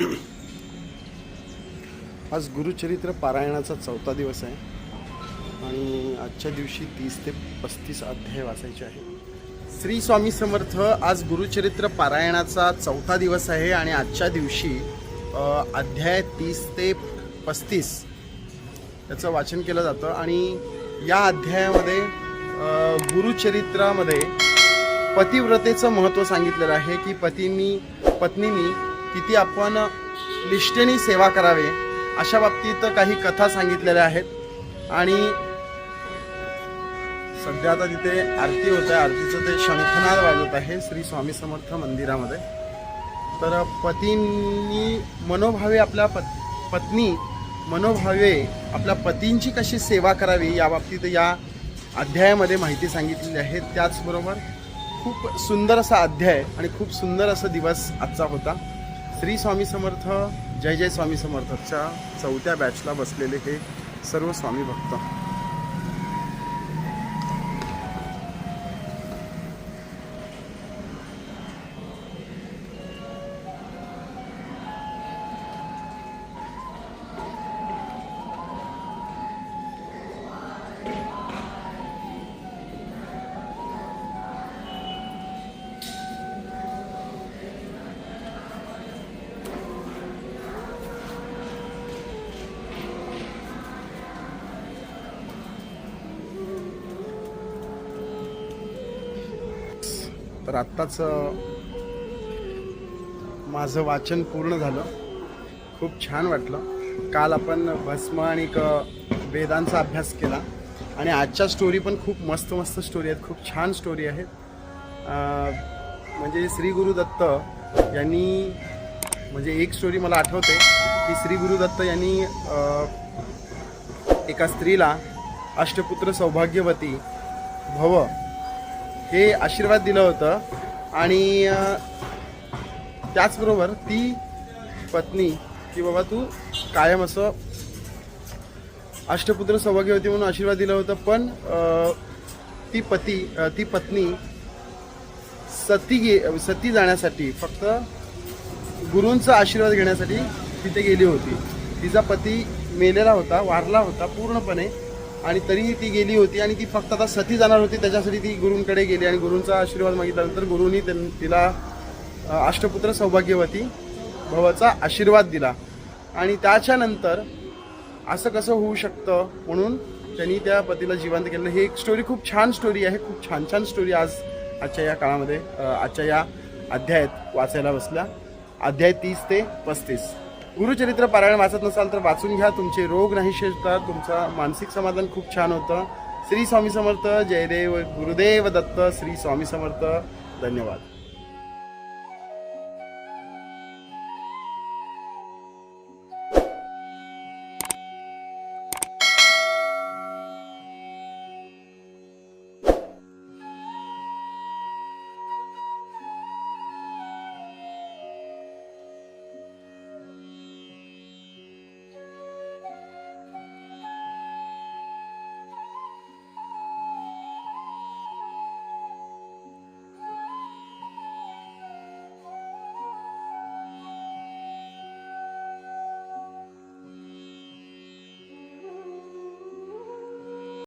आज गुरुचरित्र पारायणाचा चौथा दिवस आहे आणि आजच्या दिवशी तीस ते पस्तीस अध्याय वाचायचे आहे श्री स्वामी समर्थ आज गुरुचरित्र पारायणाचा चौथा दिवस आहे आणि आजच्या दिवशी अध्याय तीस ते पस्तीस याचं वाचन केलं जातं आणि या अध्यायामध्ये गुरुचरित्रामध्ये पतिव्रतेचं महत्त्व सांगितलेलं आहे की पतींनी पत्नीनी किती आपण निष्ठेने सेवा करावे अशा बाबतीत काही कथा सांगितलेल्या आहेत. आणि सध्या आता तिथे आरती होत आहे. आरतीचं ते शंखनाद वाजत आहे श्री स्वामी समर्थ मंदिरामध्ये. तर पतींनी मनोभावे आपल्या पत पत्नी मनोभावे आपल्या पतींची कशी सेवा करावी या बाबतीत या अध्यायामध्ये माहिती सांगितलेली आहे. त्याचबरोबर खूप सुंदर असा अध्याय आणि खूप सुंदर असा दिवस आजचा होता. श्री स्वामी समर्थ जय जय स्वामी समर्थच्या चौथ्या बॅचला बसलेले हे सर्व स्वामी भक्त. तर आत्ताच माझं वाचन पूर्ण झालं. खूप छान वाटलं. काल आपण भस्म आणि क वेदांचा अभ्यास केला. आणि आजच्या स्टोरी पण खूप मस्त मस्त स्टोरी आहेत. खूप छान स्टोरी आहेत. म्हणजे श्री गुरु दत्त यांनी म्हणजे एक स्टोरी मला आठवते की श्री गुरु दत्त यांनी एका स्त्रीला अष्टपुत्र सौभाग्यवती भव हे आशीर्वाद दिलं होतं. आणि त्याचबरोबर ती पत्नी की बाबा तू कायम असं अष्टपुत्र सौभाग्यवती म्हणून आशीर्वाद दिला होता. पण ती पती ती पत्नी सती गे सती जाण्यासाठी फक्त गुरूंचा आशीर्वाद घेण्यासाठी तिथे गेली होती. तिचा पती मेलेला होता वारला होता पूर्णपणे. आणि तरीही ती गेली होती आणि ती फक्त आता सती जाणार होती त्याच्यासाठी ती गुरूंकडे गेली आणि गुरूंचा आशीर्वाद मागितल्यानंतर गुरुंनी त्यां- तिला अष्टपुत्र सौभाग्यवती भवाचा आशीर्वाद दिला. आणि त्याच्यानंतर असं कसं होऊ शकतं म्हणून त्यांनी त्या पतीला जिवंत केलं. हे एक स्टोरी खूप छान स्टोरी आहे खूप छान छान स्टोरी आज आजच्या या काळामध्ये आजच्या या अध्यायात वाचायला बसल्या. अध्याय तीस ते पस्तीस. गुरुचरित्र पारायण वाचत नसाल तर वाचून घ्या. तुमचे रोग नाही शिरतात तुमचं मानसिक समाधान खूप छान होतं. श्री स्वामी समर्थ जयदेव गुरुदेव दत्त श्री स्वामी समर्थ. धन्यवाद.